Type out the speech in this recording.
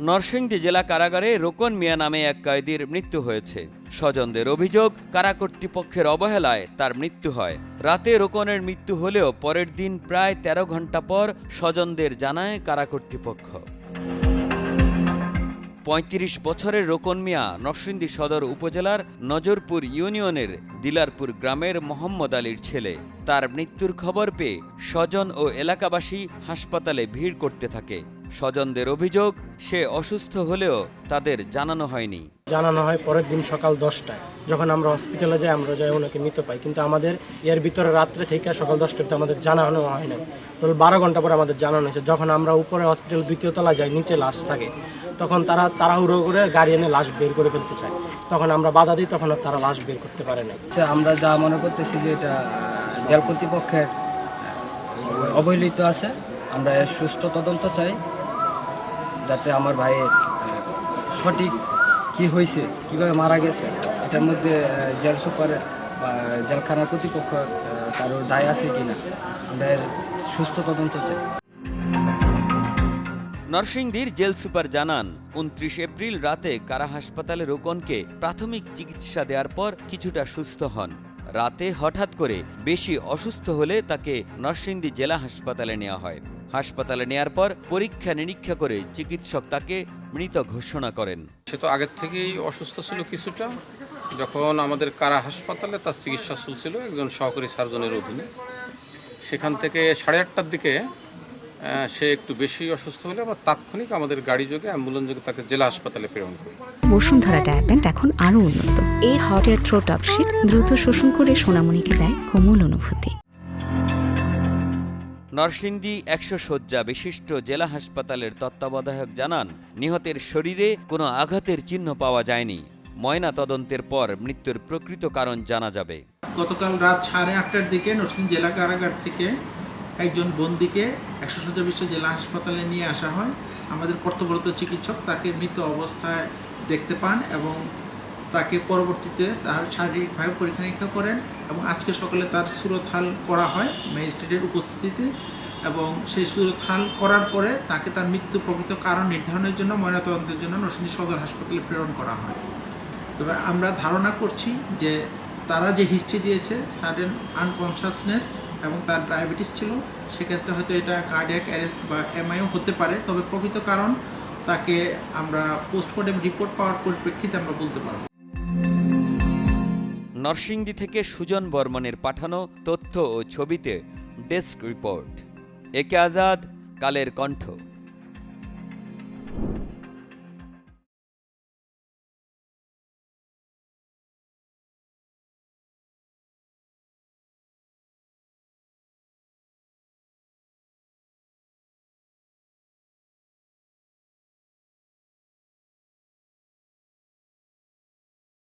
নরসিংদী জেলা কারাগারে রোকন মিয়া নামে এক কয়েদির মৃত্যু হয়েছে। স্বজনদের অভিযোগ, কারা কর্তৃপক্ষের অবহেলায় তার মৃত্যু হয়। রাতে রোকনের মৃত্যু হলেও পরের দিন প্রায় ১৩ ঘণ্টা পর স্বজনদের জানায় কারা কর্তৃপক্ষ। পঁয়ত্রিশ বছরের রোকন মিয়া নরসিংদী সদর উপজেলার নজরপুর ইউনিয়নের দিলারপুর গ্রামের মোহাম্মদ আলীর ছেলে। তার মৃত্যুর খবর পেয়ে স্বজন ও এলাকাবাসী হাসপাতালে ভিড় করতে থাকে। স্বজনদের অভিযোগ সে অসুস্থ হলেও তাদের জানানো হয়নি। জানানো হয় পরের দিন সকাল দশটায়। যখন আমরা হসপিটালে যাই আমরা যাই ওনাকে মৃত পাই। কিন্তু আমাদের এর ভিতরে রাত্রে থেকে সকাল দশটা অবধি আমাদের জানানো হয় না ধরুন বারো ঘণ্টা পরে আমাদের জানানো হয়েছে। যখন আমরা উপরে হসপিটাল দ্বিতীয় তলা যাই নিচে লাশ থাকে তখন তারা তাড়াহুড়ো করে গাড়ি এনে লাশ বের করে ফেলতে চায়। তখন আমরা বাধা দিই তখন আর তারা লাশ বের করতে পারে না। আচ্ছা, আমরা যা মনে করতেছি যে এটা জেল কর্তৃপক্ষের অবহেলিত আছে। আমরা এর সুষ্ঠু তদন্ত চাই। যাতে আমার ভাইয়ের সঠিক কি হয়েছে, কীভাবে মারা গেছে, এটার মধ্যে জেল সুপারের বা জেলখানার কর্তৃপক্ষ কারোর দায় আছে কিনা, আমরা সুস্থ তদন্ত চাই। নরসিংদীর জেল সুপার জানান, উনত্রিশ এপ্রিল রাতে কারা হাসপাতালে রোকনকে প্রাথমিক চিকিৎসা দেওয়ার পর কিছুটা সুস্থ হন। রাতে হঠাৎ করে বেশি অসুস্থ হলে তাকে নরসিংদী জেলা হাসপাতালে নেওয়া হয়। হাসপাতালে নেয়ার পর পরীক্ষা নিরীক্ষা করে চিকিৎসক তাকে মৃত ঘোষণা করেন। সে তো আগের থেকেই অসুস্থ ছিল কিছুটা। যখন আমাদের কারা হাসপাতালে তার চিকিৎসা চলছিল একজন সহকারী সার্জনের অধীনে। সেখান থেকে সাড়ে আটটার দিকে সে একটু বেশি অসুস্থ হলে আমরা তাৎক্ষণিক আমাদের গাড়ি যোগে অ্যাম্বুলেন্স যোগে তাকে জেলা হাসপাতালে প্রেরণ করি। বসুন্ধরা ডায়াপেন্ট এখন আরও উন্নত। এই হট এয়ার থ্রো টপশিট দ্রুত শোষণ করে সোনামণিকে দেয় কোমল অনুভূতি। নরসিংদী একশো শয্যা বিশিষ্ট জেলা হাসপাতালের তত্ত্বাবধায়ক জানান, নিহতের শরীরে কোনো আঘাতের চিহ্ন পাওয়া যায়নি। ময়না তদন্তের পর মৃত্যুর প্রকৃত কারণ জানা যাবে। গতকাল রাত সাড়ে আটটার দিকে নরসিংদী জেলা কারাগার থেকে একজন বন্দিকে একশো শয্যা বিশ্ব জেলা হাসপাতালে নিয়ে আসা হয়। আমাদের কর্তব্যরত চিকিৎসক তাকে মৃত অবস্থায় দেখতে পান এবং তাকে পরবর্তীতে তার শারীরিকভাবে পরীক্ষা নিরীক্ষা করেন এবং আজকে সকালে তার সুরতহাল করা হয় ম্যাজিস্ট্রেটের উপস্থিতিতে এবং সেই সুরতহাল করার পরে তাকে তার মৃত্যু প্রকৃত কারণ নির্ধারণের জন্য, ময়নাতদন্তের জন্য নরসিংদী সদর হাসপাতালে প্রেরণ করা হয়। তবে আমরা ধারণা করছি যে তারা যে হিস্ট্রি দিয়েছে, সাডেন আনকনসাসনেস এবং তার ডায়াবেটিস ছিল, সেক্ষেত্রে হয়তো এটা কার্ডিয়াক অ্যারেস্ট বা এমআইও হতে পারে। তবে প্রকৃত কারণ তাকে আমরা পোস্টমর্টেম রিপোর্ট পাওয়ার পরিপ্রেক্ষিতে আমরা বলতে পারব। নরসিংদী থেকে সুজন বর্মনের পাঠানো তথ্য ও ছবিতে ডেস্ক রিপোর্ট। একে আজাদ কালের কণ্ঠ।